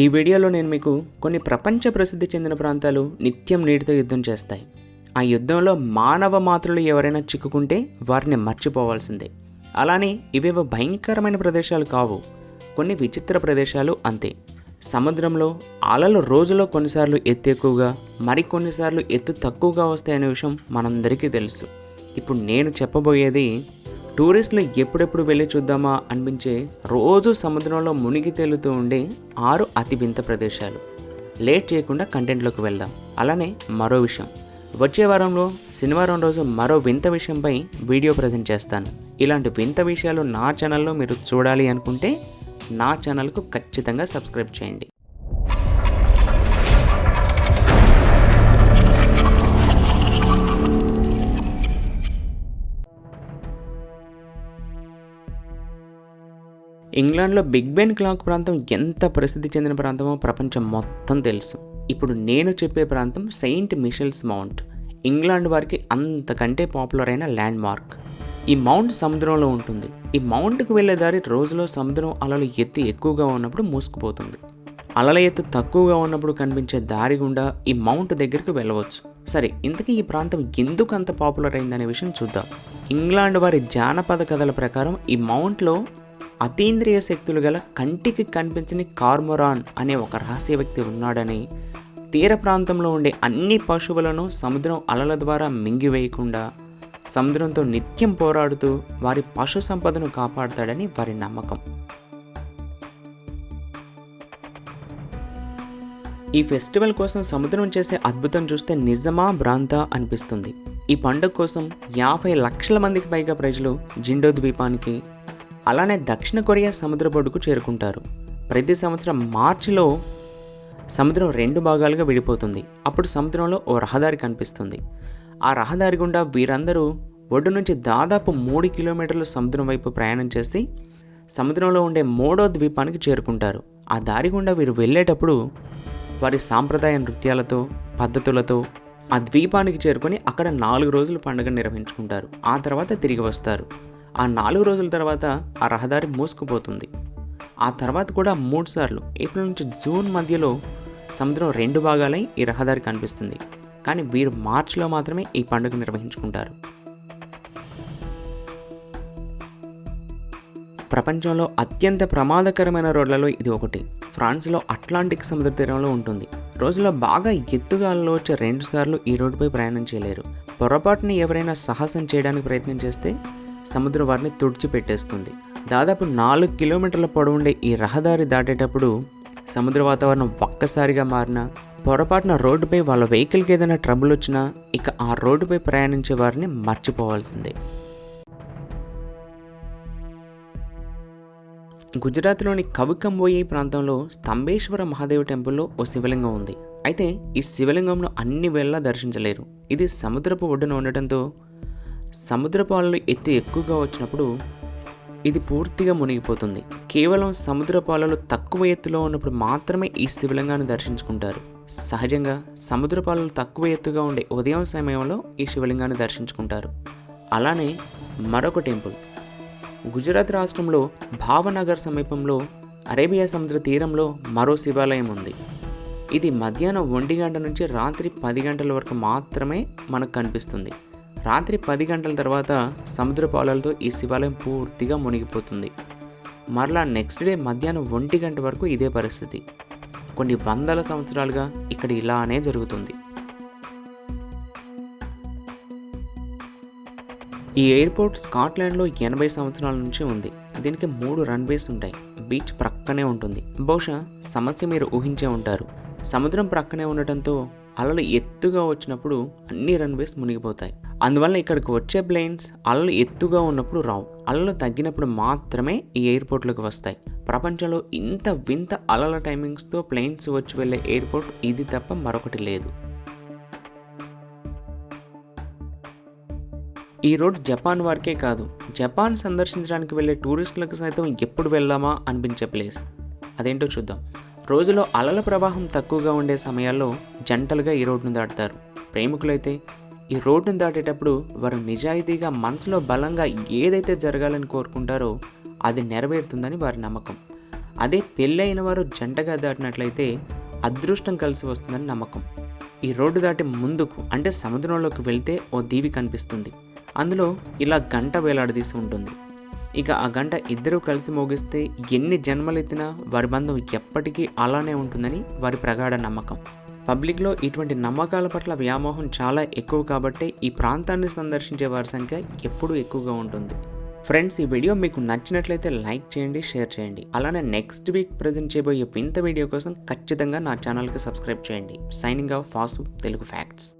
ఈ వీడియోలో నేను మీకు కొన్ని ప్రపంచ ప్రసిద్ధి చెందిన ప్రాంతాలు నిత్యం నీటితో యుద్ధం చేస్తాయి. ఆ యుద్ధంలో మానవ మాతృలు ఎవరైనా చిక్కుకుంటే వారిని మర్చిపోవాల్సిందే. అలానే ఇవేవో భయంకరమైన ప్రదేశాలు కావు. కొన్ని విచిత్ర ప్రదేశాలు అంతే. సముద్రంలో అలలు రోజులో కొన్నిసార్లు ఎత్తు ఎక్కువగా మరికొన్నిసార్లు ఎత్తు తక్కువగా వస్తాయనే విషయం మనందరికీ తెలుసు. ఇప్పుడు నేను చెప్పబోయేది టూరిస్టులు ఎప్పుడెప్పుడు వెళ్ళి చూద్దామా అనిపించే రోజు సముద్రంలో మునిగి తేలుతూ ఉండే ఆరు అతి వింత ప్రదేశాలు. లేట్ చేయకుండా కంటెంట్లోకి వెళ్దాం. అలానే మరో విషయం. వచ్చే వారంలో శనివారం రోజు మరో వింత విషయంపై వీడియో ప్రజెంట్ చేస్తాను. ఇలాంటి వింత విషయాలు నా ఛానల్లో మీరు చూడాలి అనుకుంటే నా ఛానల్కు ఖచ్చితంగా సబ్స్క్రైబ్ చేయండి. ఇంగ్లాండ్లో బిగ్ బెన్ క్లాక్ ప్రాంతం ఎంత ప్రసిద్ధి చెందిన ప్రాంతమో ప్రపంచం మొత్తం తెలుసు. ఇప్పుడు నేను చెప్పే ప్రాంతం సెయింట్ మిషెల్స్ మౌంట్. ఇంగ్లాండ్ వారికి అంతకంటే పాపులర్ అయిన ల్యాండ్ మార్క్ ఈ మౌంట్ సముద్రంలో ఉంటుంది. ఈ మౌంట్కి వెళ్ళే దారి రోజులో సముద్రం అలలు ఎత్తు ఎక్కువగా ఉన్నప్పుడు మూసుకుపోతుంది. అలల ఎత్తు తక్కువగా ఉన్నప్పుడు కనిపించే దారి గుండా ఈ మౌంట్ దగ్గరికి వెళ్ళవచ్చు. సరే ఇంతకీ ఈ ప్రాంతం ఎందుకు అంత పాపులర్ అయిందనే విషయం చూద్దాం. ఇంగ్లాండ్ వారి జానపద కథల ప్రకారం ఈ మౌంట్లో అతీంద్రియ శక్తులు గల కంటికి కనిపించని కార్మొరాన్ అనే ఒక రహస్య వ్యక్తి ఉన్నాడని తీర ప్రాంతంలో ఉండే అన్ని పశువులను సముద్రం అలల ద్వారా మింగివేయకుండా సముద్రంతో నిత్యం పోరాడుతూ వారి పశు సంపదను కాపాడతాడని వారి నమ్మకం. ఈ ఫెస్టివల్ కోసం సముద్రం చేసే అద్భుతం చూస్తే నిజమా భ్రాంత అనిపిస్తుంది. ఈ పండుగ కోసం యాభై లక్షల మందికి పైగా ప్రజలు జిండో ద్వీపానికి అలానే దక్షిణ కొరియా సముద్ర బొడ్డుకు చేరుకుంటారు. ప్రతి సంవత్సరం మార్చిలో సముద్రం రెండు భాగాలుగా విడిపోతుంది. అప్పుడు సముద్రంలో ఓ రహదారి కనిపిస్తుంది. ఆ రహదారి గుండా వీరందరూ ఒడ్డు నుంచి దాదాపు మూడు కిలోమీటర్ల సముద్రం వైపు ప్రయాణం చేసి సముద్రంలో ఉండే మూడో ద్వీపానికి చేరుకుంటారు. ఆ దారి గుండా వీరు వెళ్ళేటప్పుడు వారి సాంప్రదాయ నృత్యాలతో పద్ధతులతో ఆ ద్వీపానికి చేరుకొని అక్కడ నాలుగు రోజులు పండుగ నిర్వహించుకుంటారు. ఆ తర్వాత తిరిగి వస్తారు. ఆ నాలుగు రోజుల తర్వాత ఆ రహదారి మూసుకుపోతుంది. ఆ తర్వాత కూడా మూడు సార్లు ఏప్రిల్ నుంచి జూన్ మధ్యలో సముద్రం రెండు భాగాలై ఈ రహదారి కనిపిస్తుంది. కానీ వీరు మార్చిలో మాత్రమే ఈ పండుగ నిర్వహించుకుంటారు. ప్రపంచంలో అత్యంత ప్రమాదకరమైన రోడ్లలో ఇది ఒకటి. ఫ్రాన్స్లో అట్లాంటిక్ సముద్ర తీరంలో ఉంటుంది. రోజులో బాగా ఎత్తుగాలలో వచ్చే రెండు సార్లు ఈ రోడ్డుపై ప్రయాణం చేయలేరు. పొరపాటుని ఎవరైనా సాహసం చేయడానికి ప్రయత్నం చేస్తే సముద్రం వారిని తుడిచిపెట్టేస్తుంది. దాదాపు నాలుగు కిలోమీటర్ల పొడవుండే ఈ రహదారి దాటేటప్పుడు సముద్ర వాతావరణం ఒక్కసారిగా మారినా పొరపాటున రోడ్డుపై వాళ్ళ వెహికల్కి ఏదైనా ట్రబుల్ వచ్చినా ఇక ఆ రోడ్డుపై ప్రయాణించే వారిని మర్చిపోవాల్సిందే. గుజరాత్లోని కవికంబోయి ప్రాంతంలో స్తంభేశ్వర మహాదేవ్ టెంపుల్లో ఓ శివలింగం ఉంది. అయితే ఈ శివలింగంలో అన్ని వేళలా దర్శించలేరు. ఇది సముద్రపు ఒడ్డున ఉండటంతో సముద్రపు అలలు ఎత్తు ఎక్కువగా వచ్చినప్పుడు ఇది పూర్తిగా మునిగిపోతుంది. కేవలం సముద్రపు అలలు తక్కువ ఎత్తులో ఉన్నప్పుడు మాత్రమే ఈ శివలింగాన్ని దర్శించుకుంటారు. సహజంగా సముద్రపు అలలు తక్కువ ఎత్తుగా ఉండే ఉదయం సమయంలో ఈ శివలింగాన్ని దర్శించుకుంటారు. అలానే మరొక టెంపుల్. గుజరాత్ రాష్ట్రంలో భావనగర్ సమీపంలో అరేబియా సముద్ర తీరంలో మరో శివాలయం ఉంది. ఇది మధ్యాహ్నం ఒంటి గంట నుంచి రాత్రి పది గంటల వరకు మాత్రమే మనకు కనిపిస్తుంది. రాత్రి పది గంటల తర్వాత సముద్ర పాలలతో ఈ శివాలయం పూర్తిగా మునిగిపోతుంది. మరలా నెక్స్ట్ డే మధ్యాహ్నం ఒంటి గంట వరకు ఇదే పరిస్థితి. కొన్ని వందల సంవత్సరాలుగా ఇక్కడ ఇలానే జరుగుతుంది. ఈ ఎయిర్పోర్ట్ స్కాట్లాండ్లో ఎనభై సంవత్సరాల నుంచి ఉంది. దీనికి మూడు రన్వేస్ ఉంటాయి. బీచ్ ప్రక్కనే ఉంటుంది. బహుశా సమస్య మీరు ఊహించే ఉంటారు. సముద్రం ప్రక్కనే ఉండటంతో అలలు ఎత్తుగా వచ్చినప్పుడు అన్ని రన్వేస్ మునిగిపోతాయి. అందువల్ల ఇక్కడికి వచ్చే ప్లేన్స్ అలలు ఎత్తుగా ఉన్నప్పుడు రావు. అలలు తగ్గినప్పుడు మాత్రమే ఈ ఎయిర్పోర్ట్లోకి వస్తాయి. ప్రపంచంలో ఇంత వింత అలల టైమింగ్స్తో ప్లేన్స్ వచ్చి వెళ్ళే ఎయిర్పోర్ట్ ఇది తప్ప మరొకటి లేదు. ఈ రోడ్ జపాన్ వారికే కాదు. జపాన్ సందర్శించడానికి వెళ్ళే టూరిస్టులకు సైతం ఎప్పుడు వెళ్దామా అనిపించే ప్లేస్ అదేంటో చూద్దాం. రోజులో అలల ప్రవాహం తక్కువగా ఉండే సమయాల్లో జంటలుగా ఈ రోడ్డును దాటుతారు. ప్రేమికులైతే ఈ రోడ్డును దాటేటప్పుడు వారు నిజాయితీగా మనసులో బలంగా ఏదైతే జరగాలని కోరుకుంటారో అది నెరవేరుతుందని వారి నమ్మకం. అదే పెళ్ళైన వారు జంటగా దాటినట్లయితే అదృష్టం కలిసి వస్తుందని నమ్మకం. ఈ రోడ్డు దాటి ముందుకు అంటే సముద్రంలోకి వెళ్తే ఓ దీవి కనిపిస్తుంది. అందులో ఇలా గంట వేలాడదీసి ఉంటుంది. ఇక ఆ గంట ఇద్దరూ కలిసి మోగిస్తే ఎన్ని జన్మలెత్తినా వారి బంధం ఎప్పటికీ అలానే ఉంటుందని వారి ప్రగాఢ నమ్మకం. పబ్లిక్లో ఇటువంటి నమ్మకాల పట్ల వ్యామోహం చాలా ఎక్కువ కాబట్టి ఈ ప్రాంతాన్ని సందర్శించే వారి సంఖ్య ఎప్పుడూ ఎక్కువగా ఉంటుంది. ఫ్రెండ్స్ ఈ వీడియో మీకు నచ్చినట్లయితే లైక్ చేయండి షేర్ చేయండి. అలానే నెక్స్ట్ వీక్ ప్రజెంట్ చేయబోయే వింత వీడియో కోసం ఖచ్చితంగా నా ఛానల్కి సబ్స్క్రైబ్ చేయండి. సైనింగ్ ఆఫ్ ఫాసు తెలుగు ఫ్యాక్ట్స్.